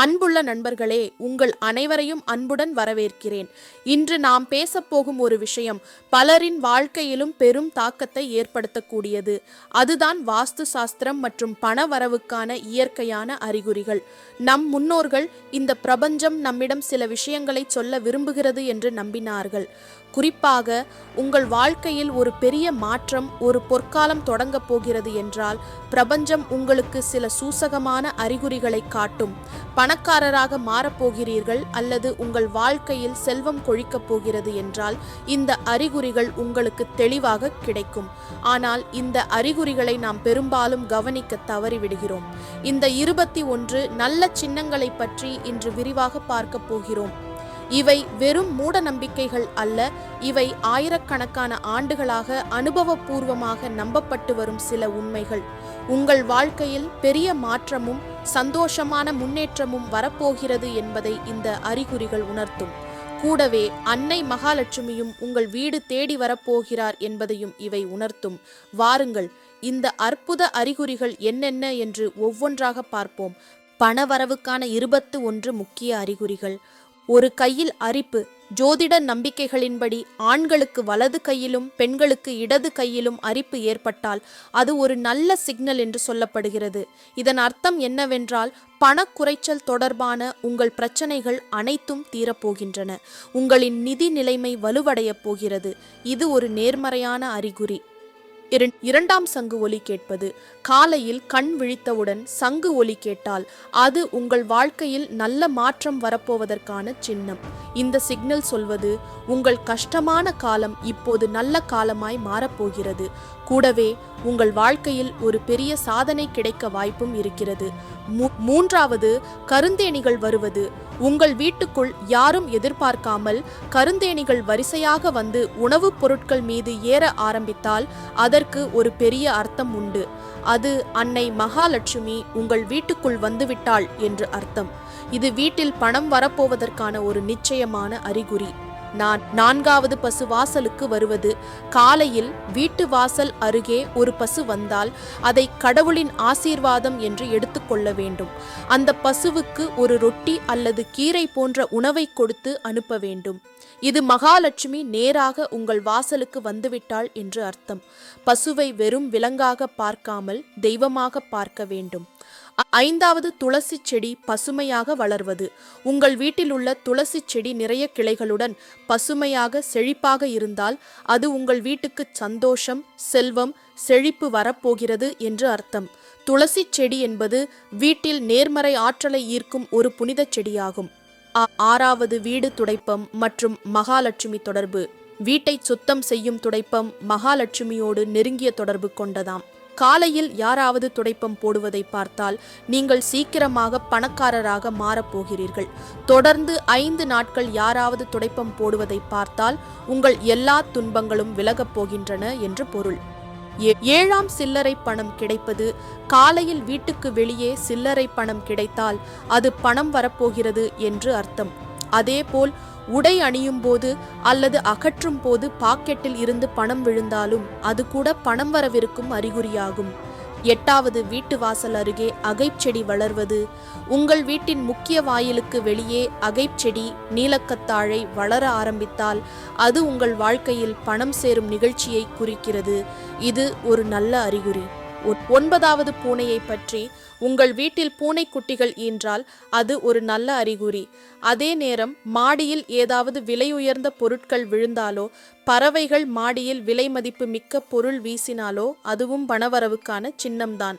அன்புள்ள நண்பர்களே உங்கள் அனைவரையும் அன்புடன் வரவேற்கிறேன். இன்று நாம் பேசப்போகும் ஒரு விஷயம் பலரின் வாழ்க்கையிலும் பெரும் தாக்கத்தை ஏற்படுத்தக்கூடியது. அதுதான் வாஸ்து சாஸ்திரம் மற்றும் பண வரவுக்கான இயற்கையான அறிகுறிகள். நம் முன்னோர்கள் இந்த பிரபஞ்சம் நம்மிடம் சில விஷயங்களை சொல்ல விரும்புகிறது என்று நம்பினார்கள். குறிப்பாக உங்கள் வாழ்க்கையில் ஒரு பெரிய மாற்றம் ஒரு பொற்காலம் தொடங்கப் போகிறது என்றால் பிரபஞ்சம் உங்களுக்கு சில சூசகமான அறிகுறிகளை காட்டும். பணக்காரராக மாறப்போகிறீர்கள் அல்லது உங்கள் வாழ்க்கையில் செல்வம் கொழிக்கப் போகிறது என்றால் இந்த அறிகுறிகள் உங்களுக்கு தெளிவாக கிடைக்கும். ஆனால் இந்த அறிகுறிகளை நாம் பெரும்பாலும் கவனிக்க தவறிவிடுகிறோம். இந்த இருபத்தி ஒன்று நல்ல சின்னங்களை பற்றி இன்று விரிவாக பார்க்க போகிறோம். இவை வெறும் மூட நம்பிக்கைகள் அல்ல. இவை ஆயிரக்கணக்கான ஆண்டுகளாக அனுபவபூர்வமாக நம்பப்பட்டு வரும் சில உண்மைகள். உங்கள் வாழ்க்கையில் பெரிய மாற்றமும் சந்தோஷமான முன்னேற்றமும் வரப்போகிறது என்பதை இந்த அறிகுறிகள் உணர்த்தும். கூடவே அன்னை மகாலட்சுமியும் உங்கள் வீடு தேடி வரப்போகிறார் என்பதையும் இவை உணர்த்தும். வாருங்கள் இந்த அற்புத அறிகுறிகள் என்னென்ன என்று ஒவ்வொன்றாக பார்ப்போம். பணவரவுக்கான இருபத்து ஒன்று முக்கிய அறிகுறிகள். ஒரு கையில் அரிப்பு ஜோதிட நம்பிக்கைகளின்படி ஆண்களுக்கு வலது கையிலும் பெண்களுக்கு இடது கையிலும் அரிப்பு ஏற்பட்டால் அது ஒரு நல்ல சிக்னல் என்று சொல்லப்படுகிறது. இதன் அர்த்தம் என்னவென்றால் பணக்குறைச்சல் தொடர்பான உங்கள் பிரச்சனைகள் அனைத்தும் தீரப்போகின்றன. உங்களின் நிதி நிலைமை வலுவடையப் போகிறது. இது ஒரு நேர்மறையான அறிகுறி. இரண்டாம் சங்கு ஒலி கேட்பது. காலையில் கண் விழித்தவுடன் சங்கு ஒலி கேட்டால் அது உங்கள் வாழ்க்கையில் நல்ல மாற்றம் வரப்போவதற்கான சின்னம். இந்த சிக்னல் சொல்வது உங்கள் கஷ்டமான காலம் இப்போது நல்ல காலமாய் மாறப்போகிறது. கூடவே உங்கள் வாழ்க்கையில் ஒரு பெரிய சாதனை கிடைக்க வாய்ப்பும் இருக்கிறது. மூன்றாவது கருந்தேனிகள் வருவது. உங்கள் வீட்டுக்குள் யாரும் எதிர்பார்க்காமல் கருந்தேனிகள் வரிசையாக வந்து உணவுப் பொருட்கள் மீது ஏற ஆரம்பித்தால் அதற்கு ஒரு பெரிய அர்த்தம் உண்டு. அது அன்னை மகாலட்சுமி உங்கள் வீட்டுக்குள் வந்துவிட்டாள் என்று அர்த்தம். இது வீட்டில் பணம் வரப்போவதற்கான ஒரு நிச்சயமான அறிகுறி. நான் நான்காவது பசு வாசலுக்கு வருவது. காலையில் வீட்டு வாசல் அருகே ஒரு பசு வந்தால் அதை கடவுளின் ஆசீர்வாதம் என்று எடுத்துக்கொள்ள வேண்டும். அந்த பசுவுக்கு ஒரு ரொட்டி அல்லது கீரை போன்ற உணவை கொடுத்து அனுப்ப வேண்டும். இது மகாலட்சுமி நேராக உங்கள் வாசலுக்கு வந்துவிட்டாள் என்று அர்த்தம். பசுவை வெறும் விலங்காக பார்க்காமல் தெய்வமாக பார்க்க வேண்டும். ஐந்தாவது துளசி செடி பசுமையாக வளர்வது. உங்கள் வீட்டில் உள்ள துளசி செடி நிறைய கிளைகளுடன் பசுமையாக செழிப்பாக இருந்தால் அது உங்கள் வீட்டுக்கு சந்தோஷம் செல்வம் செழிப்பு வரப்போகிறது என்று அர்த்தம். துளசி செடி என்பது வீட்டில் நேர்மறை ஆற்றலை ஈர்க்கும் ஒரு புனித செடியாகும். ஆறாவது வீடு துடைப்பம் மற்றும் மகாலட்சுமி தொடர்பு. வீட்டை சுத்தம் செய்யும் துடைப்பம் மகாலட்சுமியோடு நெருங்கிய தொடர்பு கொண்டதாம். காலையில் யாராவது துடைப்பம் போடுவதை பார்த்தால் நீங்கள் சீக்கிரமாக பணக்காரராக மாறப்போகிறீர்கள் தொடர்ந்து ஐந்து நாட்கள் யாராவது துடைப்பம் போடுவதை பார்த்தால் உங்கள் எல்லா துன்பங்களும் விலகப் போகின்றன என்று பொருள். ஏ- ஏழாம் சில்லறை பணம் கிடைப்பது காலையில் வீட்டுக்கு வெளியே சில்லறை பணம் கிடைத்தால் அது பணம் வரப்போகிறது என்று அர்த்தம். அதேபோல் உடை அணியும் போது அல்லது அகற்றும் போது பாக்கெட்டில் இருந்து பணம் விழுந்தாலும் அது கூட பணம் வரவிருக்கும் அறிகுறியாகும். எட்டாவது வீட்டு வாசல் அருகே அகைச்செடி வளர்வது. உங்கள் வீட்டின் முக்கிய வாயிலுக்கு வெளியே அகைச்செடி நீலக்கத்தாழை வளர ஆரம்பித்தால் அது உங்கள் வாழ்க்கையில் பணம் சேரும் நிகழ்ச்சியை குறிக்கிறது. இது ஒரு நல்ல அறிகுறி. ஒன்பதாவது பூனையை பற்றி உங்கள் வீட்டில் பூனைக்குட்டிகள் ஈன்றால் அது ஒரு நல்ல அறிகுறி. அதே நேரம் மாடியில் ஏதாவது விலை உயர்ந்த பொருட்கள் விழுந்தாலோ பறவைகள் மாடியில் விலை மதிப்பு மிக்க பொருள் வீசினாலோ அதுவும் பணவரவுக்கான சின்னம்தான்.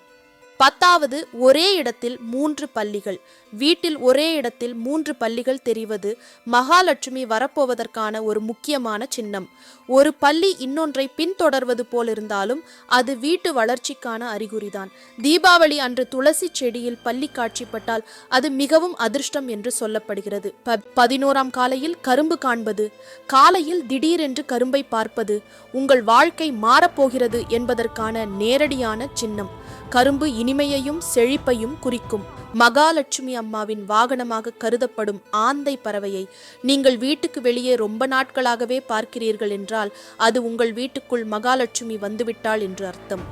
பத்தாவது ஒரே இடத்தில் மூன்று பள்ளிகள். வீட்டில் ஒரே இடத்தில் மூன்று பள்ளிகள் தெரிவது மகாலட்சுமி வரப்போவதற்கான ஒரு முக்கியமான சின்னம். ஒரு பள்ளி இன்னொன்றை பின்தொடர்வது போலிருந்தாலும் அது வீட்டு வளர்ச்சிக்கான அறிகுறிதான். தீபாவளி அன்று துளசி செடியில் பள்ளி காட்சிப்பட்டால் அது மிகவும் அதிர்ஷ்டம் என்று சொல்லப்படுகிறது. ப- பதினோராம் காலையில் கரும்பு காண்பது காலையில் திடீரென்று கரும்பை பார்ப்பது உங்கள் வாழ்க்கை மாறப்போகிறது என்பதற்கான நேரடியான சின்னம். கரும்பு இனிமையையும் செழிப்பையும் குறிக்கும். மகாலட்சுமி அம்மாவின் வாகனமாக கருதப்படும் ஆந்தை பறவையை நீங்கள் வீட்டுக்கு வெளியே ரொம்ப நாட்களாகவே பார்க்கிறீர்கள் என்றால் அது உங்கள் வீட்டுக்குள் மகாலட்சுமி வந்துவிட்டாள் என்று அர்த்தம்.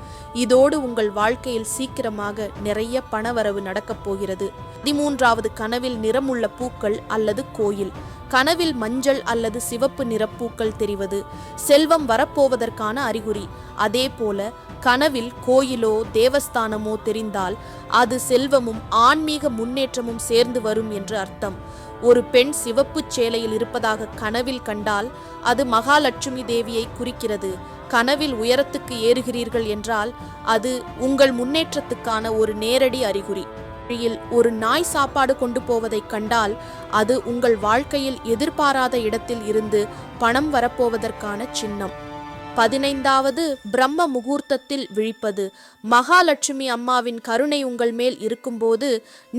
இதோடு உங்கள் வாழ்க்கையில் சீக்கிரமாக நிறைய பணவரவு நடக்கப் போகிறது. பதிமூன்றாவது கனவில் நிறமுள்ள பூக்கள் அல்லது கோயில். கனவில் மஞ்சள் அல்லது சிவப்பு நிறப்பூக்கள் தெரிவது செல்வம் வரப்போவதற்கான அறிகுறி. அதே போல கனவில் கோயிலோ தேவஸ்தானமோ தெரிந்தால் அது செல்வமும் ஆன்மீக முன்னேற்றமும் சேர்ந்து வரும் என்று அர்த்தம். ஒரு பெண் சிவப்புச் சேலையில் இருப்பதாக கனவில் கண்டால் அது மகாலட்சுமி தேவியை குறிக்கிறது. கனவில் உயரத்துக்கு ஏறுகிறீர்கள் என்றால் அது உங்கள் முன்னேற்றத்துக்கான ஒரு நேரடி அறிகுறி. ஒரு நாய் சாப்பாடு கொண்டு போவதைக் கண்டால் அது உங்கள் வாழ்க்கையில் எதிர்பாராத இடத்தில் இருந்து பணம் வரப்போவதற்கான சின்னம். பதினைந்தாவது பிரம்ம முகூர்த்தத்தில் விழிப்பது. மகாலட்சுமி அம்மாவின் கருணை உங்கள் மேல் இருக்கும்போது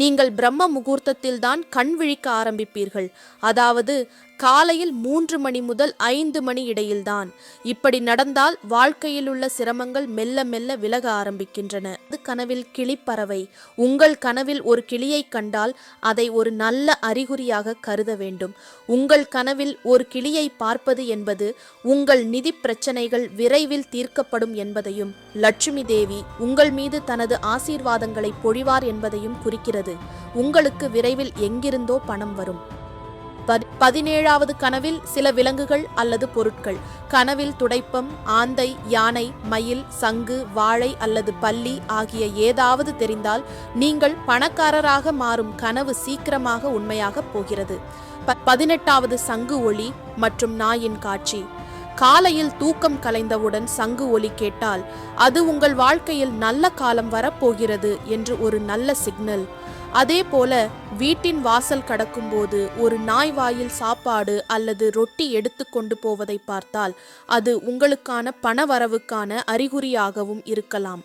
நீங்கள் பிரம்ம முகூர்த்தத்தில்தான் கண் விழிக்க ஆரம்பிப்பீர்கள். அதாவது காலையில் மூன்று மணி முதல் ஐந்து மணி இடையில்தான். இப்படி நடந்தால் வாழ்க்கையில் உள்ள சிரமங்கள் மெல்ல மெல்ல விலக ஆரம்பிக்கின்றன. அது கனவில் கிளிப்பறவை உங்கள் கனவில் ஒரு கிளியை கண்டால் அதை ஒரு நல்ல அறிகுறியாக கருத வேண்டும். உங்கள் கனவில் ஒரு கிளியை பார்ப்பது என்பது உங்கள் நிதி பிரச்சனைகள் விரைவில் தீர்க்கப்படும் என்பதையும் லட்சுமி தேவி உங்கள் மீது தனது ஆசீர்வாதங்களை பொழிவார் என்பதையும் குறிக்கிறது. உங்களுக்கு விரைவில் எங்கிருந்தோ பணம் வரும். பதினேழாவது கனவில் சில விலங்குகள் அல்லது பொருட்கள். கனவில் துடைப்பம் ஆந்தை யானை மயில் சங்கு வாழை அல்லது பள்ளி ஆகிய ஏதாவது தெரிந்தால் நீங்கள் பணக்காரராக மாறும் கனவு சீக்கிரமாக உண்மையாகப் போகிறது. ப- பதினெட்டாவது சங்கு ஒளி மற்றும் நாயின் காட்சி. காலையில் தூக்கம் கலைந்தவுடன் சங்கு ஒலி கேட்டால் அது உங்கள் வாழ்க்கையில் நல்ல காலம் வரப்போகிறது என்று ஒரு நல்ல சிக்னல். அதே போல வீட்டின் வாசல் கடக்கும்போது ஒரு நாய் வாயில் சாப்பாடு அல்லது ரொட்டி எடுத்து கொண்டு போவதை பார்த்தால் அது உங்களுக்கான பணவரவுக்கான அறிகுறியாகவும் இருக்கலாம்.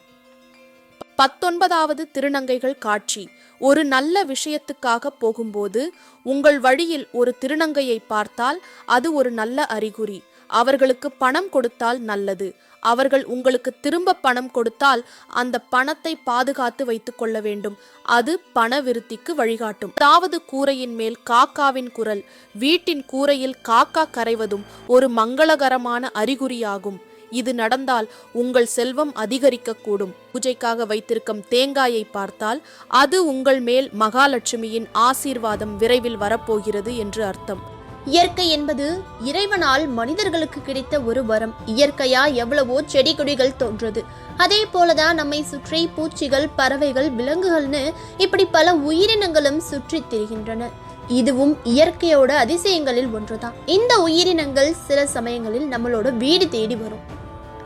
பத்தொன்பதாவது திருநங்கைகள் காட்சி. ஒரு நல்ல விஷயத்துக்காக போகும்போது உங்கள் வழியில் ஒரு திருநங்கையை பார்த்தால் அது ஒரு நல்ல அறிகுறி. அவர்களுக்கு பணம் கொடுத்தால் நல்லது. அவர்கள் உங்களுக்கு திரும்ப பணம் கொடுத்தால் அந்த பணத்தை பாதுகாத்து வைத்துக் கொள்ள வேண்டும். அது பண விருத்திக்கு வழிகாட்டும். தாவது கூரையின் மேல் காக்காவின் குரல் வீட்டின் கூரையில் காக்கா கரைவதும் ஒரு மங்களகரமான அறிகுறியாகும். இது நடந்தால் உங்கள் செல்வம் அதிகரிக்கக்கூடும். பூஜைக்காக வைத்திருக்கும் தேங்காயை பார்த்தால் அது உங்கள் மேல் மகாலட்சுமியின் ஆசீர்வாதம் விரைவில் வரப்போகிறது என்று அர்த்தம். இயற்கை என்பது இறைவனால் மனிதர்களுக்கு கிடைத்த ஒரு வரம். இயற்கையா எவ்வளவோ செடி கொடிகள் தோன்றது. அதே போலதான் நம்மை சுற்றி பூச்சிகள் பறவைகள் விலங்குகள்னு இப்படி பல உயிரினங்களும் சுற்றித் திரிகின்றன. இதுவும் இயற்கையோட அதிசயங்களில் ஒன்றுதான். இந்த உயிரினங்கள் சில சமயங்களில் நம்மளோட வீடு தேடி வரும்.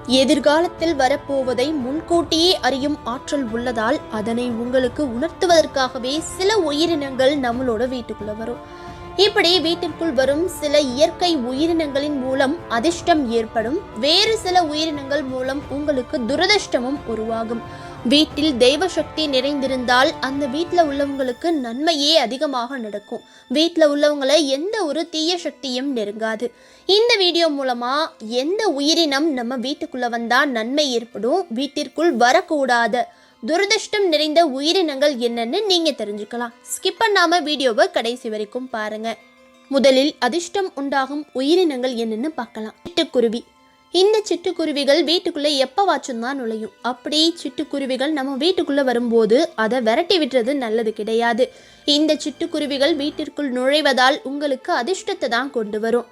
எதிர்காலத்தில் வரப்போவதை முன்கூட்டியே அறியும் ஆற்றல் உள்ளதால் அதனை உங்களுக்கு உணர்த்துவதற்காகவே சில உயிரினங்கள் நம்மளோட வீட்டுக்குள்ள வரும். இப்படி வீட்டிற்குள் வரும் சில இயற்கை உயிரினங்களின் மூலம் அதிர்ஷ்டம் ஏற்படும். வேறு சில உயிரினங்கள் மூலம் உங்களுக்கு துரதிர்ஷ்டமும் உருவாகும். வீட்டில் தெய்வ சக்தி நிறைந்திருந்தால் அந்த வீட்டில் உள்ளவங்களுக்கு நன்மையே அதிகமாக நடக்கும். வீட்டில் உள்ளவங்களை எந்த ஒரு தீய சக்தியும் நெருங்காது. இந்த வீடியோ மூலமா எந்த உயிரினம் நம்ம வீட்டுக்குள்ள வந்தா நன்மை ஏற்படும்? வீட்டிற்குள் வரக்கூடாத. துரதிர்ஷ்டம் நிறைந்த உயிரினங்கள் என்னன்னு நீங்க தெரிஞ்சுக்கலாம். ஸ்கிப் பண்ணாம வீடியோவை கடைசி வரைக்கும் பாருங்க. முதலில் அதிர்ஷ்டம் உண்டாகும் உயிரினங்கள் என்னன்னு பார்க்கலாம். சிட்டுக்குருவி. இந்த சிட்டுக்குருவிகள் வீட்டுக்குள்ள எப்போவாச்சும் தான் நுழையும். அப்படி சிட்டுக்குருவிகள் நம்ம வீட்டுக்குள்ள வரும்போது அதை விரட்டி விட்டுறது நல்லது கிடையாது. இந்த சிட்டுக்குருவிகள் வீட்டிற்குள் நுழைவதால் உங்களுக்கு அதிர்ஷ்டத்தை தான் கொண்டு வரும்.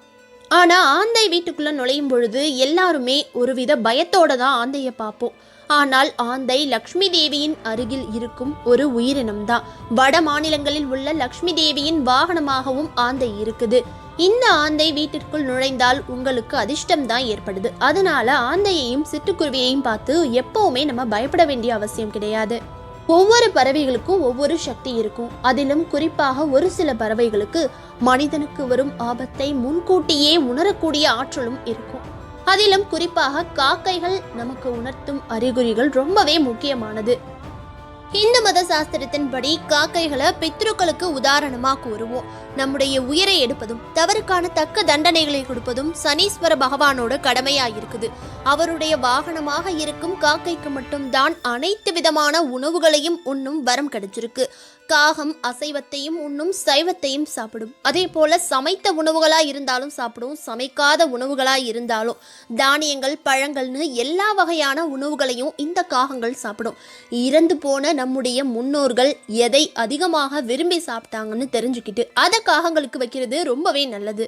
ஆனா ஆந்தை வீட்டுக்குள்ள நுழையும் பொழுது எல்லாருமே ஒருவித பயத்தோட தான் ஆந்தையை பார்ப்போம். ஆனால் ஆந்தை லக்ஷ்மி தேவியின் அருகில் இருக்கும் ஒரு உயிரினம் தான் வட மாநிலங்களில் உள்ள லக்ஷ்மி தேவியின் வாகனமாகவும் ஆந்தை இருக்குது. இந்த ஆந்தை வீட்டிற்குள் நுழைந்தால் உங்களுக்கு அதிர்ஷ்டம் தான் ஏற்படுது. அதனால ஆந்தையையும் சிட்டுக்குருவியையும் பார்த்து எப்பவுமே நம்ம பயப்பட வேண்டிய அவசியம் கிடையாது. ஒவ்வொரு பறவைகளுக்கும் ஒவ்வொரு சக்தி இருக்கும். அதிலும் குறிப்பாக ஒரு சில பறவைகளுக்கு மனிதனுக்கு வரும் ஆபத்தை முன்கூட்டியே உணரக்கூடிய ஆற்றலும் இருக்கும். அதிலும் குறிப்பாக காக்கைகள் நமக்கு உணர்த்தும் அறிகுறிகள் ரொம்பவே முக்கியமானது. இந்து மத சாஸ்திரத்தின்படி காக்கைகளை பித்ருக்களுக்கு உதாரணமா கூறுவோம். நம்முடைய உயிரை எடுப்பதும் தவறுக்கான தக்க தண்டனைகளை கொடுப்பதும் சனீஸ்வர பகவானோட கடமையா இருக்குது அவருடைய வாகனமாக இருக்கும் காக்கைக்கு மட்டும்தான் அனைத்து விதமான உணவுகளையும் உண்ணும் வரம் கிடைச்சிருக்கு. காகம் அசைவத்தையும் உண்ணும் சைவத்தையும் சாப்பிடும். அதே போல சமைத்த உணவுகளா இருந்தாலும் சாப்பிடும். சமைக்காத உணவுகளா இருந்தாலும் தானியங்கள் பழங்கள்னு எல்லா வகையான உணவுகளையும் இந்த காகங்கள் சாப்பிடும். இறந்து போன நம்முடைய முன்னோர்கள் எதை அதிகமாக விரும்பி சாப்பிட்டாங்கன்னு தெரிஞ்சுக்கிட்டு அதை காகங்களுக்கு வைக்கிறது ரொம்பவே நல்லது.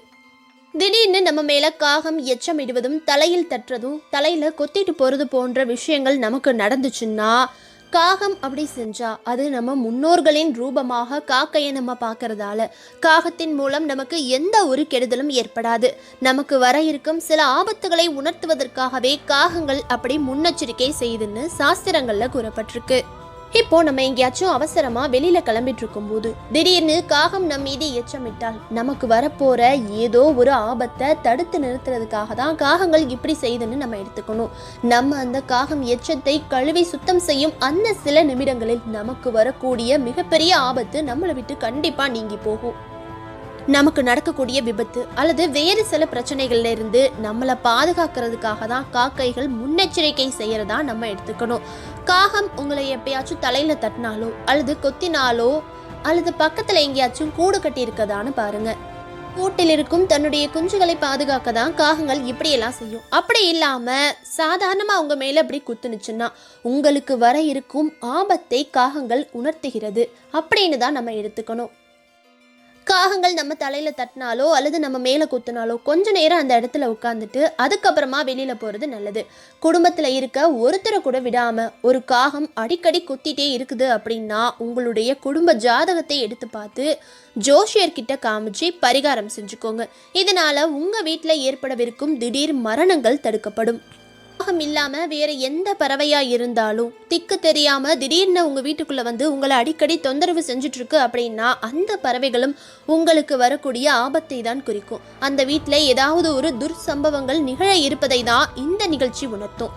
திடீர்னு நம்ம மேல காகம் எச்சமிடுவதும் தலையில் தட்டுறதும் தலையில கொத்திட்டு போறது போன்ற விஷயங்கள் நமக்கு நடந்துச்சுன்னா காகம் அப்படி செஞ்சா அது நம்ம முன்னோர்களின் ரூபமாக காக்கையை நம்ம பார்க்கறதால காகத்தின் மூலம் நமக்கு எந்த ஒரு கெடுதலும் ஏற்படாது. நமக்கு வர இருக்கும் சில ஆபத்துகளை உணர்த்துவதற்காகவே காகங்கள் அப்படி முன்னெச்சரிக்கை செய்துன்னு சாஸ்திரங்கள்ல கூறப்பட்டிருக்கு. இப்போ நம்ம எங்கேயாச்சும் அவசரமா வெளியில கிளம்பிட்டு இருக்கும்போது திடீர்னு காகம் நம் மீது எச்சமிட்டால் நமக்கு வரப்போற ஏதோ ஒரு ஆபத்தை தடுத்து நிறுத்துறதுக்காக தான் காகங்கள் இப்படி செய்யுதுன்னு நம்ம எடுத்துக்கணும். நம்ம அந்த காகம் எச்சத்தை கழுவி சுத்தம் செய்யும் அந்த சில நிமிடங்களில் நமக்கு வரக்கூடிய மிகப்பெரிய ஆபத்து நம்மளை விட்டு கண்டிப்பா நீங்கி போகும். நமக்கு நடக்கக்கூடிய விபத்து அல்லது வேறு சில பிரச்சனைகள்ல இருந்து நம்மளை பாதுகாக்கிறதுக்காக தான் காக்கைகள் முன்னெச்சரிக்கை செய்யறதா நம்ம எடுத்துக்கணும். காகம் உங்களை எப்பயாச்சும் தலையில தட்டினாலோ அல்லது கொத்தினாலோ அல்லது பக்கத்துல எங்கேயாச்சும் கூடு கட்டி இருக்கதான்னு பாருங்க. கூட்டில் இருக்கும் தன்னுடைய குஞ்சுகளை பாதுகாக்க தான் காகங்கள் இப்படியெல்லாம் செய்யும். அப்படி இல்லாம சாதாரணமா உங்க மேல அப்படி குத்துனுச்சுன்னா உங்களுக்கு வர இருக்கும் ஆபத்தை காகங்கள் உணர்த்துகிறது. அப்படின்னு தான் நம்ம எடுத்துக்கணும். காகங்கள் நம்ம தலையில் தட்டினாலோ அல்லது நம்ம மேலே குத்தினாலோ கொஞ்ச நேரம் அந்த இடத்துல உட்காந்துட்டு அதுக்கப்புறமா வெளியில் போகிறது நல்லது. குடும்பத்தில் இருக்க ஒருத்தரை கூட விடாமல் ஒரு காகம் அடிக்கடி குத்திட்டே இருக்குது அப்படின்னா உங்களுடைய குடும்ப ஜாதகத்தை எடுத்து பார்த்து ஜோஷியர்கிட்ட காமிச்சு பரிகாரம் செஞ்சுக்கோங்க. இதனால் உங்கள் வீட்டில் ஏற்படவிருக்கும் திடீர் மரணங்கள் தடுக்கப்படும். ஞாபகம் இல்லாம வேற எந்த பறவையா இருந்தாலும் திக்கு தெரியாம திடீர்னு உங்க வீட்டுக்குள்ள வந்து உங்களை அடிக்கடி தொந்தரவு செஞ்சுட்டு இருக்கு அப்படின்னா அந்த பறவைகளும் உங்களுக்கு வரக்கூடிய ஆபத்தை தான் குறிக்கும். அந்த வீட்டில் ஏதாவது ஒரு துர்சம்பவங்கள் நிகழ இருப்பதை தான் இந்த நிகழ்ச்சி உணர்த்தும்.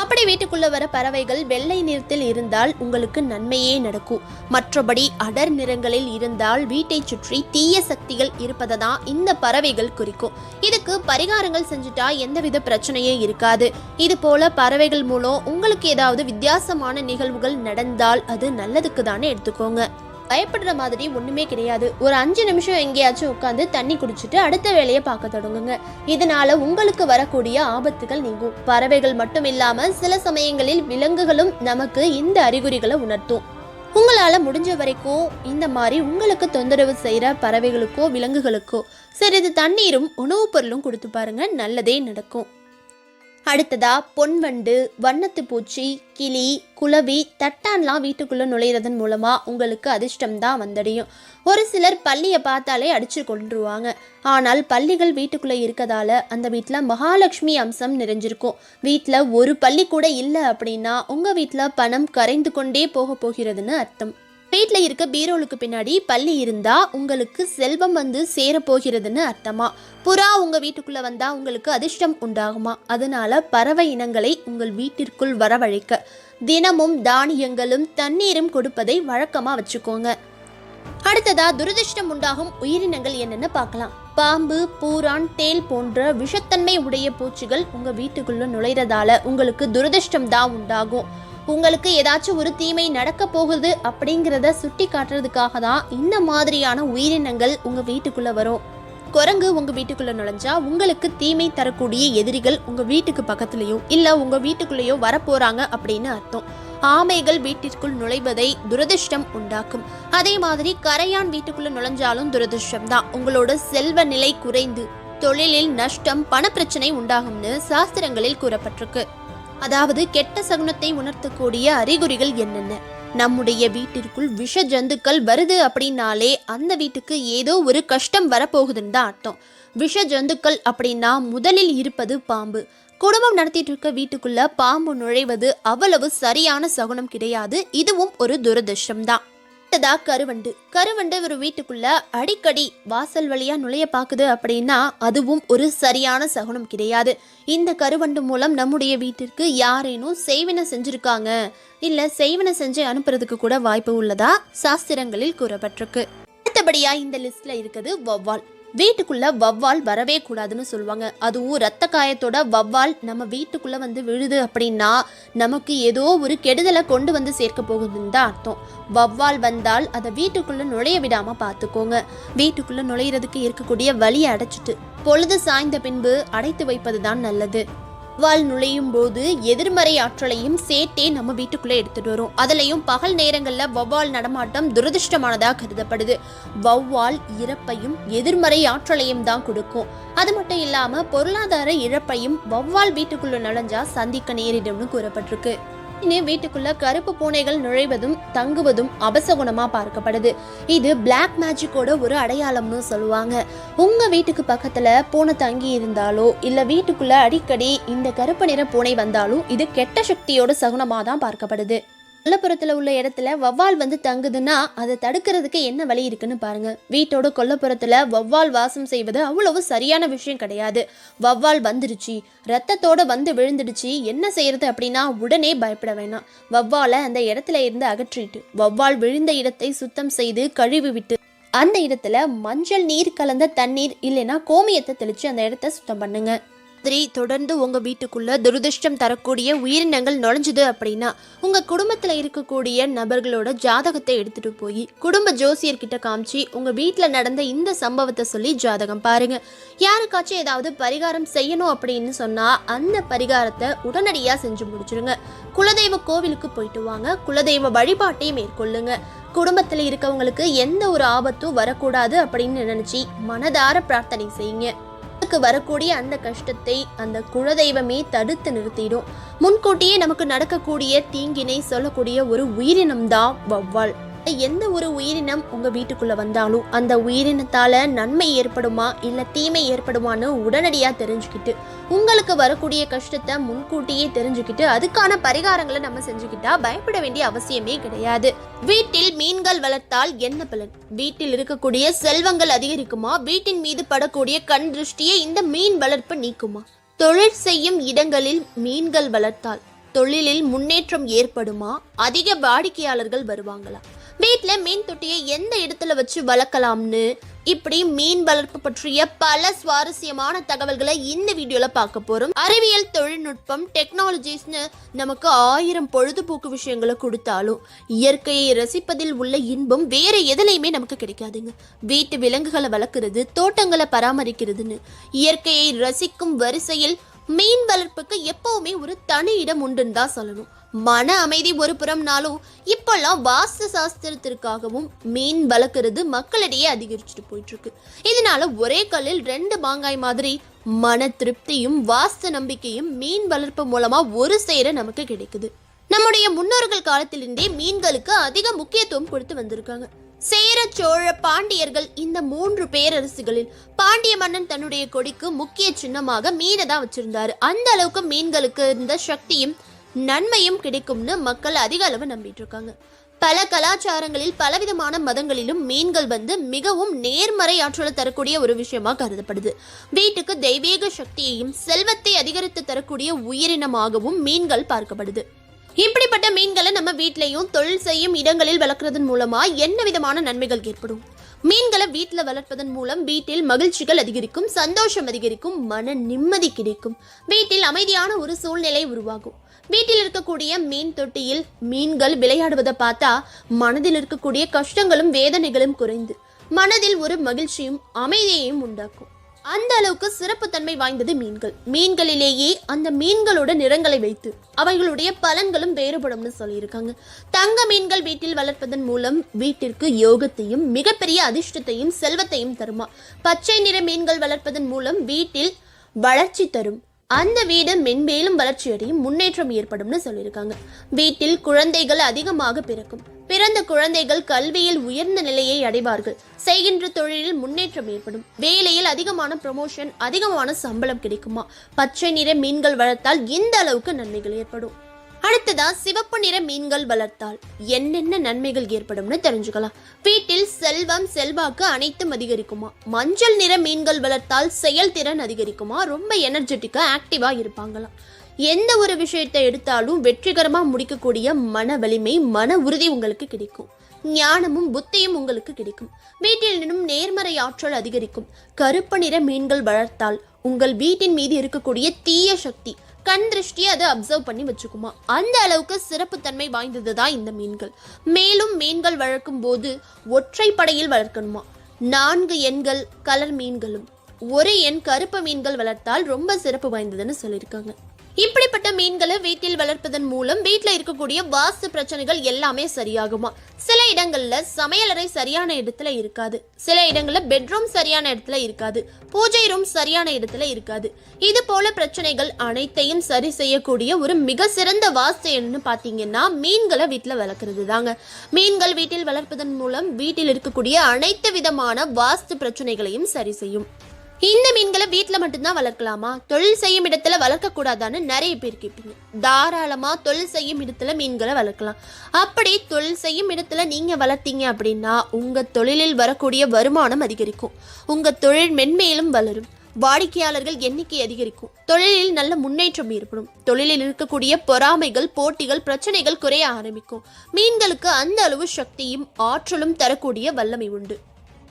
அப்படி வீட்டுக்குள்ள வர பறவைகள் வெள்ளை நிறத்தில் இருந்தால் உங்களுக்கு நன்மையே நடக்கும். மற்றபடி அடர் நிறங்களில் இருந்தால் வீட்டை சுற்றி தீய சக்திகள் இருப்பதை தான் இந்த பறவைகள் குறிக்கும். இதுக்கு பரிகாரங்கள் செஞ்சுட்டா எந்தவித பிரச்சனையும் இருக்காது. இது போல பறவைகள் மூலம் உங்களுக்கு ஏதாவது வித்தியாசமான நிகழ்வுகள் நடந்தால் அது நல்லதுக்கு தானே எடுத்துக்கோங்க. பயப்படுற மாதிரி ஒண்ணுமே கிடையாது. ஒரு அஞ்சு நிமிஷம் எங்கேயாச்சும் உட்காந்து தண்ணி குடிச்சிட்டு அடுத்த வேலையை பார்க்க தொடங்குங்க. இதனால உங்களுக்கு வரக்கூடிய ஆபத்துகள் நீங்கும். பறவைகள் மட்டும் இல்லாம சில சமயங்களில் விலங்குகளும் நமக்கு இந்த அறிகுறிகளை உணர்த்தும். உங்களால் முடிஞ்ச வரைக்கும் இந்த மாதிரி உங்களுக்கு தொந்தரவு செய்கிற பறவைகளுக்கோ விலங்குகளுக்கோ சிறிது தண்ணீரும் உணவுப் பொருளும் கொடுத்து பாருங்க. நல்லதே நடக்கும். அடுத்ததா பொன்வண்டு வண்ணத்து பூச்சி கிளி குளவி தட்டான்லாம் வீட்டுக்குள்ளே நுழையிறதன் மூலமாக உங்களுக்கு அதிர்ஷ்டம் தான் வந்தடையும். ஒரு சிலர் பள்ளியை பார்த்தாலே அடிச்சு கொண்டுருவாங்க ஆனால் பள்ளிகள் வீட்டுக்குள்ளே இருக்கதால அந்த வீட்டில் மகாலட்சுமி அம்சம் நிறைஞ்சிருக்கும். வீட்டில் ஒரு பள்ளி கூட இல்லை அப்படின்னா உங்கள் வீட்டில் பணம் கரைந்து கொண்டே போக போகிறதுன்னு அர்த்தம். வீட்டில் இருக்க பீரோலுக்கு பின்னாடி பள்ளி இருந்தால் உங்களுக்கு செல்வம் வந்து சேரப்போகிறதுன்னு அர்த்தமா? புறா உங்கள் வீட்டுக்குள்ளே வந்தால் உங்களுக்கு அதிர்ஷ்டம் உண்டாகுமா? அதனால பறவை இனங்களை உங்கள் வீட்டிற்குள் வரவழைக்க. தினமும் தானியங்களும் தண்ணீரும் கொடுப்பதை வழக்கமாக வச்சுக்கோங்க. அடுத்ததா துரதிர்ஷ்டம் உண்டாகும் உயிரினங்கள் என்னென்னு பார்க்கலாம். பாம்பு பூரான் தேல் போன்ற விஷத்தன்மை உடைய பூச்சிகள் உங்கள் வீட்டுக்குள்ளே நுழைறதால உங்களுக்கு துரதிர்ஷ்டம் தான் உண்டாகும். உங்களுக்கு ஏதாச்சும் ஒரு தீமை நடக்க போகுது அப்படிங்கிறத சுட்டி காட்டுறதுக்காக தான் இந்த மாதிரியான உயிரினங்கள் உங்க வீட்டுக்குள்ள வரும். குரங்கு உங்க வீட்டுக்குள்ள நுழைஞ்சா உங்களுக்கு தீமை தரக்கூடிய எதிரிகள் உங்க வீட்டுக்கு பக்கத்துலயோ இல்ல உங்க வீட்டுக்குள்ளேயோ வரப்போறாங்க அப்படின்னு அர்த்தம். ஆமைகள் வீட்டிற்குள் நுழைவதை துரதிருஷ்டம் உண்டாக்கும். அதே மாதிரி கரையான் வீட்டுக்குள்ள நுழைஞ்சாலும் துரதிருஷ்டம் தான் உங்களோட செல்வ நிலை குறைந்து தொழிலில் நஷ்டம் பணப்பிரச்சனை உண்டாகும்னு சாஸ்திரங்களில் கூறப்பட்டிருக்கு. அதாவது கெட்ட சகுனத்தை உணர்த்தக்கூடிய அறிகுறிகள் என்னென்ன? நம்முடைய வீட்டிற்குள் விஷ ஜந்துக்கள் வருது அப்படின்னாலே அந்த வீட்டுக்கு ஏதோ ஒரு கஷ்டம் வரப்போகுதுன்னு தான் அர்த்தம். விஷ ஜந்துக்கள் அப்படின்னா முதலில் இருப்பது பாம்பு. குடும்பம் நடத்திட்டு இருக்க வீட்டுக்குள்ள பாம்பு நுழைவது அவ்வளவு சரியான சகுனம் கிடையாது. இதுவும் ஒரு துரதிருஷ்டம் தான் அடுத்ததா கருவண்டு. கருவண்டு ஒரு வீட்டுக்குள்ள அடிக்கடி வாசல் வழியா நுழைய பாக்குது அப்படின்னா அதுவும் ஒரு சரியான சகுனம் கிடையாது. இந்த கருவண்டு மூலம் நம்முடைய வீட்டிற்கு யாரேனும் செய்வினை செஞ்சிருக்காங்க. இல்ல செய்வினை செஞ்சு அனுப்புறதுக்கு கூட வாய்ப்பு உள்ளதா? சாஸ்திரங்களில் கூறப்பட்டிருக்கு. அடுத்தபடியா இந்த லிஸ்ட்ல இருக்குது வௌவால். வீட்டுக்குள்ள வவ்வால் வரவே கூடாதுன்னு சொல்லுவாங்க. அதுவும் ரத்த காயத்தோட வவ்வால் நம்ம வீட்டுக்குள்ள வந்து விழுது அப்படின்னா நமக்கு ஏதோ ஒரு கெடுதலை கொண்டு வந்து சேர்க்க போகுதுன்னு தான் அர்த்தம். வவ்வால் வந்தால் அதை வீட்டுக்குள்ள நுழைய விடாம பார்த்துக்கோங்க. வீட்டுக்குள்ள நுழையிறதுக்கு இருக்கக்கூடிய வழியை அடைச்சிட்டு பொழுது சாய்ந்த பின்பு அடைத்து வைப்பது தான் நல்லது. வவ்வால் நுழையும் போது எதிர்மறை ஆற்றலையும் சேர்த்தே நம்ம வீட்டுக்குள்ளே எடுத்துட்டு வரும். அதுலேயும் பகல் நேரங்களில் வவ்வால் நடமாட்டம் துரதிருஷ்டமானதாக கருதப்படுது. வௌவால் இறப்பையும் எதிர்மறை ஆற்றலையும் தான் கொடுக்கும். அது மட்டும் இல்லாமல் பொருளாதார இழப்பையும் வௌவால் வீட்டுக்குள்ளே நுழைஞ்சா சந்திக்க நேரிடும்னு கூறப்பட்டிருக்கு. இன்னும் வீட்டுக்குள்ள கருப்பு பூனைகள் நுழைவதும் தங்குவதும் அபசகுணமா பார்க்கப்படுது. இது பிளாக் மேஜிக்கோட ஒரு அடையாளம்னு சொல்லுவாங்க. உங்க வீட்டுக்கு பக்கத்துல பூனை தங்கி இருந்தாலோ இல்ல வீட்டுக்குள்ள அடிக்கடி இந்த கருப்பு நிற பூனை வந்தாலும் இது கெட்ட சக்தியோட சகுனமா தான் பார்க்கப்படுது. கொல்லப்புறத்தில் உள்ள இடத்துல வவ்வால் வந்து தங்குதுன்னா அதை தடுக்கிறதுக்கு என்ன வழி இருக்குன்னு பாருங்க. வீட்டோட கொல்லப்புறத்தில் வவ்வால் வாசம் செய்வது அவ்வளவு சரியான விஷயம் கிடையாது. வவ்வால் வந்துடுச்சு ரத்தத்தோட வந்து விழுந்துடுச்சு என்ன செய்யறது அப்படின்னா உடனே பயப்பட வேணாம். வவ்வாலை அந்த இடத்துல இருந்து அகற்றிட்டு வவ்வால் விழுந்த இடத்தை சுத்தம் செய்து கழுவி விட்டு அந்த இடத்துல மஞ்சள் நீர் கலந்த தண்ணீர் இல்லைன்னா கோமியத்தை தெளித்து அந்த இடத்த சுத்தம் பண்ணுங்கள் ராத்திரி தொடர்ந்து உங்கள் வீட்டுக்குள்ளே துரதிர்ஷ்டம் தரக்கூடிய உயிரினங்கள் நுழைஞ்சுது அப்படின்னா உங்கள் குடும்பத்தில் இருக்கக்கூடிய நபர்களோட ஜாதகத்தை எடுத்துகிட்டு போய் குடும்ப ஜோசியர்கிட்ட காமிச்சு உங்கள் வீட்டில் நடந்த இந்த சம்பவத்தை சொல்லி ஜாதகம் பாருங்கள் யாருக்காச்சும் ஏதாவது பரிகாரம் செய்யணும் அப்படின்னு சொன்னால் அந்த பரிகாரத்தை உடனடியாக செஞ்சு முடிச்சிருங்க. குலதெய்வ கோவிலுக்கு போயிட்டு வாங்க. குலதெய்வ வழிபாட்டை மேற்கொள்ளுங்க. குடும்பத்தில் இருக்கவங்களுக்கு எந்த ஒரு ஆபத்தும் வரக்கூடாது அப்படின்னு நினச்சி மனதார பிரார்த்தனை செய்யுங்க. நமக்கு வரக்கூடிய அந்த கஷ்டத்தை அந்த குலதெய்வமே தடுத்து நிறுத்திடும். முன்கூட்டியே நமக்கு நடக்கக்கூடிய தீங்கினை சொல்லக்கூடிய ஒரு உயிரினம்தான் வௌவால். எந்த ஒரு உயிரினம் உங்க வீட்டுக்குள்ள வந்தாலும் அந்த உயிரினத்தால நன்மை ஏற்படுமா இல்ல தீமை ஏற்படுமான்னு உடனடியா தெரிஞ்சுக்கிட்டு உங்களுக்கு வரக்கூடிய கஷ்டத்தை முன்கூட்டியே தெரிஞ்சுக்கிட்டு அதுக்கான பரிகாரங்களை நம்ம செஞ்சுக்கிட்டா பயப்பட வேண்டிய அவசியமே கிடையாது. வீட்டில் மீன்கள் வளர்த்தால் என்ன பலன்? வீட்டில் இருக்கக்கூடிய செல்வங்கள் அதிகரிக்குமா? வீட்டின் மீது படக்கூடிய கண் திருஷ்டியை இந்த மீன் வளர்ப்பு நீக்குமா? தொழில் செய்யும் இடங்களில் மீன்கள் வளர்த்தால் தொழிலில் முன்னேற்றம் ஏற்படுமா? அதிக வாடிக்கையாளர்கள் வருவாங்களா? வீட்டில் மீன் தொட்டியை எந்த இடத்துல வச்சு வளர்க்கலாம்னு? இப்படி மீன் வளர்ப்பு பற்றிய பல சுவாரஸ்யமான தகவல்களை இந்த வீடியோல பார்க்க போறோம். அறிவியல் தொழில்நுட்பம் டெக்னாலஜிஸ்னு நமக்கு ஆயிரம் பொழுதுபோக்கு விஷயங்களை கொடுத்தாலும் இயற்கையை ரசிப்பதில் உள்ள இன்பம் வேற எதுலையுமே நமக்கு கிடைக்காதுங்க. வீட்டு விலங்குகளை வளர்க்குறது தோட்டங்களை பராமரிக்கிறதுன்னு. இயற்கையை ரசிக்கும் வரிசையில் மீன் வளர்ப்புக்கு எப்பவுமே ஒரு தனி இடம் உண்டுன்னு தான் சொல்லணும். மன அமைதி ஒரு புறம்னாலும் இப்பெல்லாம் வாஸ்து சாஸ்திரத்திற்காகவும் மீன் வளர்க்குறது மக்களிடையே அதிகரிச்சுட்டு போயிட்டு இருக்கு இதனால ஒரே கல்லில் ரெண்டு மாங்காய் மாதிரி மன திருப்தியும் வாஸ்து நம்பிக்கையும் மீன் வளர்ப்பு மூலமா ஒரு சேர நமக்கு கிடைக்குது. நம்முடைய முன்னோர்கள் காலத்திலிருந்தே மீன்களுக்கு அதிக முக்கியத்துவம் கொடுத்து வந்திருக்காங்க. சேர சோழ பாண்டியர்கள் இந்த மூன்று பேரரசுகளில் பாண்டிய மன்னன் தன்னுடைய கொடிக்கு முக்கிய சின்னமாக மீனை தான் வச்சிருந்தாரு. அந்த அளவுக்கு மீன்களுக்கு இருந்த சக்தியும் நன்மையும் கிடைக்கும்னு மக்கள் அதிக அளவு நம்பிட்டு இருக்காங்க. பல கலாச்சாரங்களில் பலவிதமான மதங்களிலும் மீன்கள் வந்து மிகவும் நேர்மறை ஆற்றலை தரக்கூடிய ஒரு விஷயமா கருதப்படுது. வீட்டுக்கு தெய்வீக சக்தியையும் செல்வத்தை அதிகரித்து தரக்கூடிய உயிரினமாகவும் மீன்கள் பார்க்கப்படுது. இப்படிப்பட்ட மீன்களை நம்ம வீட்லையும் தொழில் செய்யும் இடங்களில் வளர்க்குறதன் மூலமா என்ன விதமான நன்மைகள் ஏற்படும்? மீன்களை வீட்டில் வளர்ப்பதன் மூலம் வீட்டில் மகிழ்ச்சிகள் அதிகரிக்கும் சந்தோஷம் அதிகரிக்கும் மன நிம்மதி கிடைக்கும். வீட்டில் அமைதியான ஒரு சூழ்நிலை உருவாகும். வீட்டில் இருக்கக்கூடிய மீன் தொட்டியில் மீன்கள் விளையாடுவதை பார்த்தா மனதில் இருக்கக்கூடிய கஷ்டங்களும் வேதனைகளும் குறைந்து மனதில் ஒரு மகிழ்ச்சியும் அமைதியையும் உண்டாக்கும். அந்த அளவுக்கு சிறப்புத்தன்மை வாய்ந்தது மீன்கள். மீன்களிலேயே அந்த மீன்களோட நிறங்களை வைத்து அவைகளுடைய பலன்களும் வேறுபடும்னு சொல்லியிருக்காங்க. தங்க மீன்கள் வீட்டில் வளர்ப்பதன் மூலம் வீட்டிற்கு யோகத்தையும் மிகப்பெரிய அதிர்ஷ்டத்தையும் செல்வத்தையும் தருமா. பச்சை நிற மீன்கள் வளர்ப்பதன் மூலம் வீட்டில் வளர்ச்சி தரும். அந்த வீடு மென்மேலும் வளர்ச்சியடையும் முன்னேற்றம் ஏற்படும்னு சொல்லியிருக்காங்க. வீட்டில் குழந்தைகள் அதிகமாக பிறக்கும். பிறந்த குழந்தைகள் கல்வியில் உயர்ந்த நிலையை அடைவார்கள். செய்கின்ற தொழிலில் முன்னேற்றம் ஏற்படும். வேலையில் அதிகமான ப்ரமோஷன் அதிகமான சம்பளம் கிடைக்குமா? பச்சை நிற மீன்கள் வளர்த்தால் இந்த அளவுக்கு நன்மைகள் ஏற்படும். அடுத்ததா சிவப்பு நிற மீன்கள் வளர்த்தால் என்னென்ன நன்மைகள் ஏற்படும்னு தெரிஞ்சுக்கலாம். வீட்டில் செல்வம் செல்வாக்கு அனைத்தும் அதிகரிக்குமா? மஞ்சள் நிற மீன்கள் வளர்த்தால் செயல்திறன் அதிகரிக்குமா? ரொம்ப எனர்ஜெட்டிக்கா ஆக்டிவா இருப்பாங்களாம். எந்த ஒரு விஷயத்தை எடுத்தாலும் வெற்றிகரமாக முடிக்கக்கூடிய மன வலிமை மன உறுதி உங்களுக்கு கிடைக்கும். ஞானமும் புத்தியும் உங்களுக்கு கிடைக்கும். வீட்டில் நின்னும் நேர்மறை ஆற்றல் அதிகரிக்கும். கருப்பு நிற மீன்கள் வளர்த்தால் உங்கள் வீட்டின் மீது இருக்கக்கூடிய தீய சக்தி கண் திருஷ்டியை அதை அப்சர்வ் பண்ணி வச்சுக்குமா? அந்த அளவுக்கு சிறப்புத்தன்மை வாய்ந்தது தான் இந்த மீன்கள். மேலும் மீன்கள் வளர்க்கும் போது ஒற்றைப்படையில் வளர்க்கணுமா? நான்கு எண்கள் கலர் மீன்களும் ஒரு எண் கருப்பு மீன்கள் வளர்த்தால் ரொம்ப சிறப்பு வாய்ந்ததுன்னு சொல்லியிருக்காங்க. இப்படிப்பட்ட மீன்களை வீட்டில் வளர்ப்பதன் மூலம் வீட்டில் இருக்கக்கூடிய வாஸ்து பிரச்சனைகள் எல்லாமே சரியாகுமா? சில இடங்கள்ல சமையலறை சரியான இடத்துல இருக்காது. சில இடங்கள்ல பெட்ரூம் சரியான இடத்துல இருக்காது. பூஜை ரூம் சரியான இடத்துல இருக்காது. இது போல பிரச்சனைகள் அனைத்தையும் சரி செய்யக்கூடிய ஒரு மிக சிறந்த வாஸ்து என்னன்னு பாத்தீங்கன்னா மீன்களை வீட்டில் வளர்க்குறது தாங்க மீன்கள் வீட்டில் வளர்ப்பதன் மூலம் வீட்டில் இருக்கக்கூடிய அனைத்து விதமான வாஸ்து பிரச்சனைகளையும் சரி செய்யும். இந்த மீன்களை வீட்டில் மட்டும்தான் வளர்க்கலாமா? தொழில் செய்யும் இடத்துல வளர்க்கக்கூடாதான்னு நிறைய பேர் கேட்பீங்க. தாராளமாக தொழில் செய்யும் இடத்துல மீன்களை வளர்க்கலாம். அப்படி தொழில் செய்யும் இடத்துல நீங்கள் வளர்த்தீங்க அப்படின்னா உங்கள் தொழிலில் வரக்கூடிய வருமானம் அதிகரிக்கும். உங்கள் தொழில் மென்மேலும் வளரும். வாடிக்கையாளர்கள் எண்ணிக்கை அதிகரிக்கும். தொழிலில் நல்ல முன்னேற்றம் ஏற்படும். தொழிலில் இருக்கக்கூடிய பொறாமைகள் போட்டிகள் பிரச்சனைகள் குறைய ஆரம்பிக்கும். மீன்களுக்கு அந்த அளவு சக்தியும் ஆற்றலும் தரக்கூடிய வல்லமை உண்டு.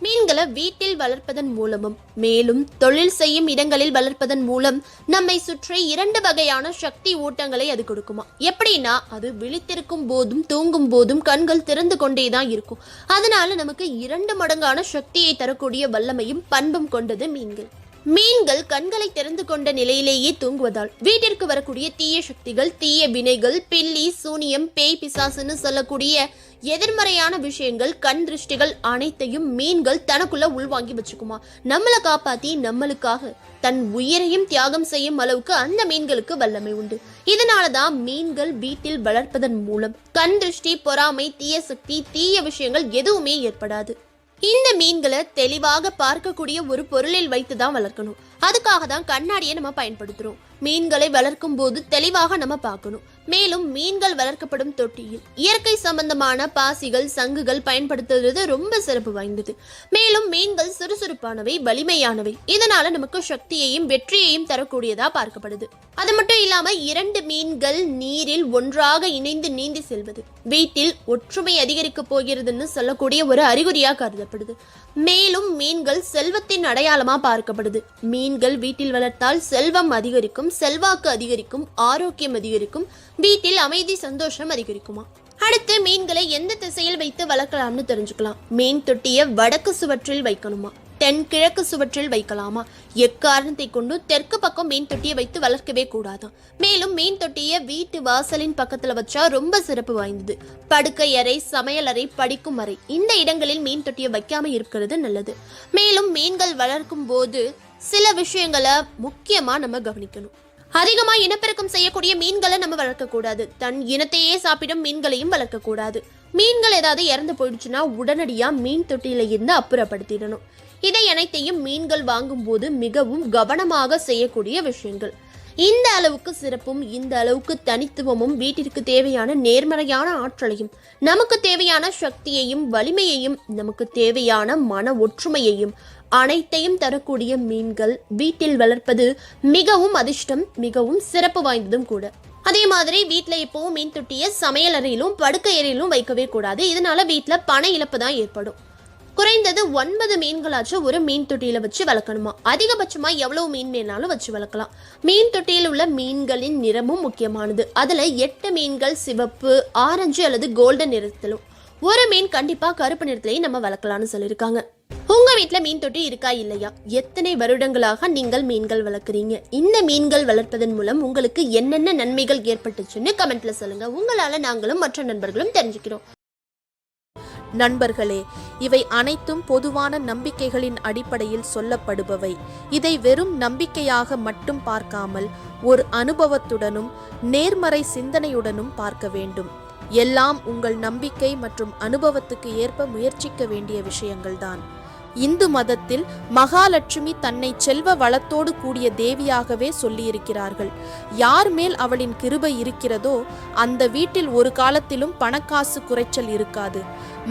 மீன்களை வீட்டில் வளர்ப்பதன் மூலமும் மேலும் தொழில் செய்யும் இடங்களில் வளர்ப்பதன் மூலம் நம்மை சுற்றி இரண்டு வகையான சக்தி ஊட்டங்களை அது கொடுக்குமா? எப்படின்னா அது விழித்திருக்கும் போதும் தூங்கும் போதும் கண்கள் திறந்து கொண்டே தான் இருக்கும். அதனால நமக்கு இரண்டு மடங்கான சக்தியை தரக்கூடிய வல்லமையும் பண்பும் கொண்டது மீன்கள். மீன்கள் கண்களை திறந்து கொண்ட நிலையிலேயே தூங்குவதால் வீட்டிற்கு வரக்கூடிய தீய சக்திகள் தீய வினைகள் பில்லி சூனியம் பேய் பிசாசுன்னு சொல்லக்கூடிய எதிர்மறையான விஷயங்கள் கண் திருஷ்டிகள் அனைத்தையும் மீன்கள் தனக்குள்ள உள்வாங்கி வச்சுக்குமா? நம்மளை காப்பாத்தி நம்மளுக்காக தன் உயிரையும் தியாகம் செய்யும் அளவுக்கு அந்த மீன்களுக்கு வல்லமை உண்டு. இதனாலதான் மீன்கள் வீட்டில் வளர்ப்பதன் மூலம் கண் திருஷ்டி பொறாமை தீய சக்தி தீய விஷயங்கள் எதுவுமே ஏற்படாது. இந்த மீன்களை தெளிவாக பார்க்கக்கூடிய ஒரு பொருளில் வைத்து தான் வளர்க்கணும். அதுக்காக தான் கண்ணாடியை நம்ம பயன்படுத்துறோம். மீன்களை வளர்க்கும் போது தெளிவாக நம்ம பார்க்கணும். மேலும் மீன்கள் வளர்க்கப்படும் தொட்டியில் இயற்கை சம்பந்தமான பாசிகள் சங்குகள் பயன்படுத்துறது ரொம்ப சிறப்பு வாய்ந்தது. மேலும் மீன்கள் சுறுசுறுப்பானவை வலிமையானவை. இதனால நமக்கு சக்தியையும் வெற்றியையும் தரக்கூடியதா பார்க்கப்படுது. அது மட்டும் இல்லாம இரண்டு மீன்கள் நீரில் ஒன்றாக இணைந்து நீந்தி செல்வது. வீட்டில் ஒற்றுமை அதிகரிக்க போகிறதுன்னு சொல்லக்கூடிய ஒரு அறிகுறியா கருதப்படுது. மேலும் மீன்கள் செல்வத்தின் அடையாளமா பார்க்கப்படுது. மீன் மீன்கள் வீட்டில் வளர்த்தால் செல்வம் அதிகரிக்கும் செல்வாக்கு அதிகரிக்கும் ஆரோக்கியம் அதிகரிக்கும் வீட்டில் அமைதி சந்தோஷம் அதிகரிக்குமா? அடுத்து மீன்களை எந்த திசையில் வைத்து வளர்க்கலாம்னு தெரிஞ்சுக்கலாம். மீன் தொட்டியை வடக்கு சுவற்றில் வைக்கணுமா? தென் கிழக்கு சுவற்றில் வைக்கலாமா? எக்காரணத்தை கொண்டு தெற்கு பக்கம் மீன் தொட்டியை வைத்து வளர்க்கவே கூடாதாம் மேலும் மீன் தொட்டியை வீட்டு வாசலின் பக்கத்துல வச்சா ரொம்ப சிறப்பு வாய்ந்தது. படுக்கை அறை சமையலறை படிக்கும் அறை. இந்த இடங்களில் மீன் தொட்டியை வைக்காம இருக்கிறது நல்லது. மேலும் மீன்கள் வளர்க்கும் போது சில விஷயங்களை முக்கியமாக நம்ம கவனிக்கணும். அதிகமாக இனப்பெருக்கம் செய்யக்கூடிய மீன்களை நம்ம வளர்க்கக்கூடாது. தன் இனத்தையே சாப்பிடும் மீன்களையும் வளர்க்கக்கூடாது. மீன்கள் ஏதாவது இறந்து போயிடுச்சுன்னா உடனடியாக மீன் தொட்டியில இருந்து அப்புறப்படுத்திடணும். இதை அனைத்தையும் மீன்கள் வாங்கும்போது மிகவும் கவனமாக செய்யக்கூடிய விஷயங்கள். இந்த அளவுக்கு சிறப்பும் இந்த அளவுக்கு தனித்துவமும் வீட்டிற்கு தேவையான நேர்மறையான ஆற்றலையும் நமக்கு தேவையான சக்தியையும் வலிமையையும் நமக்கு தேவையான மன ஒற்றுமையையும் அனைத்தையும் தரக்கூடிய மீன்கள் வீட்டில் வளர்ப்பது மிகவும் அதிர்ஷ்டம் மிகவும் சிறப்பு வாய்ந்ததும் கூட. அதே மாதிரி வீட்டில் எப்பவும் மீன் தொட்டியை சமையல் அறையிலும் படுக்கை அறையிலும் வைக்கவே கூடாது. இதனால வீட்டில் பண இழப்பு தான் ஏற்படும். குறைந்தது ஒன்பது மீன்களாச்சும் ஒரு மீன் தொட்டியில வச்சு வளர்க்கணுமா? அதிகபட்சமா எவ்வளவு மீன் வேணாலும் வச்சு வளர்க்கலாம். மீன் தொட்டியில் உள்ள மீன்களின் நிறமும் முக்கியமானது. அதுல எட்டு மீன்கள் சிவப்பு ஆரஞ்சு அல்லது கோல்டன் நிறத்திலும். ஒரு மீன் கண்டிப்பா கருப்பு நிறத்திலையும் நம்ம வளர்க்கலாம்னு சொல்லியிருக்காங்க. உங்க வீட்டில் மீன் தொட்டி இருக்கா இல்லையா? எத்தனை வருடங்களாக நீங்கள் மீன்கள் வளர்க்குறீங்க? இந்த மீன்கள் வளர்ப்பதன் மூலம் உங்களுக்கு என்னென்ன நன்மைகள் ஏற்பட்டுச்சுன்னு கமெண்ட்ல சொல்லுங்க. உங்களால நாங்களும் மற்ற நண்பர்களும் தெரிஞ்சுக்கிறோம். நண்பர்களே இவை அனைத்தும் பொதுவான நம்பிக்கைகளின் அடிப்படையில் சொல்லப்படுபவை. இதை வெறும் நம்பிக்கையாக மட்டும் பார்க்காமல் ஒரு அனுபவத்துடனும் நேர்மறை சிந்தனையுடனும் பார்க்க வேண்டும். எல்லாம் உங்கள் நம்பிக்கை மற்றும் அனுபவத்துக்கு ஏற்ப முயற்சிக்க வேண்டிய விஷயங்கள்தான். இந்து மதத்தில் மகாலட்சுமி தன்னை செல்வ வளத்தோடு கூடிய தேவியாகவே சொல்லியிருக்கிறார்கள். யார் மேல் அவளின் கிருபை இருக்கிறதோ அந்த வீட்டில் ஒரு காலத்திலும் பணக்காசு குறைச்சல் இருக்காது.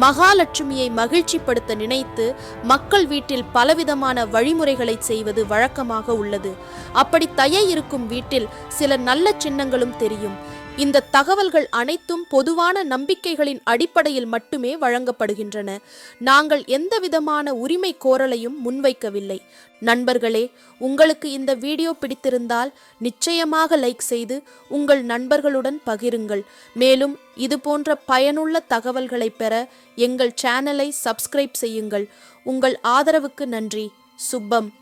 மகாலட்சுமியை மகிழ்ச்சிப்படுத்த நினைத்து மக்கள் வீட்டில் பலவிதமான வழிமுறைகளை செய்வது வழக்கமாக உள்ளது. அப்படி தய இருக்கும் வீட்டில் சில நல்ல சின்னங்களும் தெரியும். இந்த தகவல்கள் அனைத்தும் பொதுவான நம்பிக்கைகளின் அடிப்படையில் மட்டுமே வழங்கப்படுகின்றன. நாங்கள் எந்தவிதமான உரிமை கோரலையும் முன்வைக்கவில்லை. நண்பர்களே உங்களுக்கு இந்த வீடியோ பிடித்திருந்தால் நிச்சயமாக லைக் செய்து உங்கள் நண்பர்களுடன் பகிருங்கள். மேலும் இது போன்ற பயனுள்ள தகவல்களை பெற எங்கள் சேனலை சப்ஸ்கிரைப் செய்யுங்கள். உங்கள் ஆதரவுக்கு நன்றி. சுப்பம்.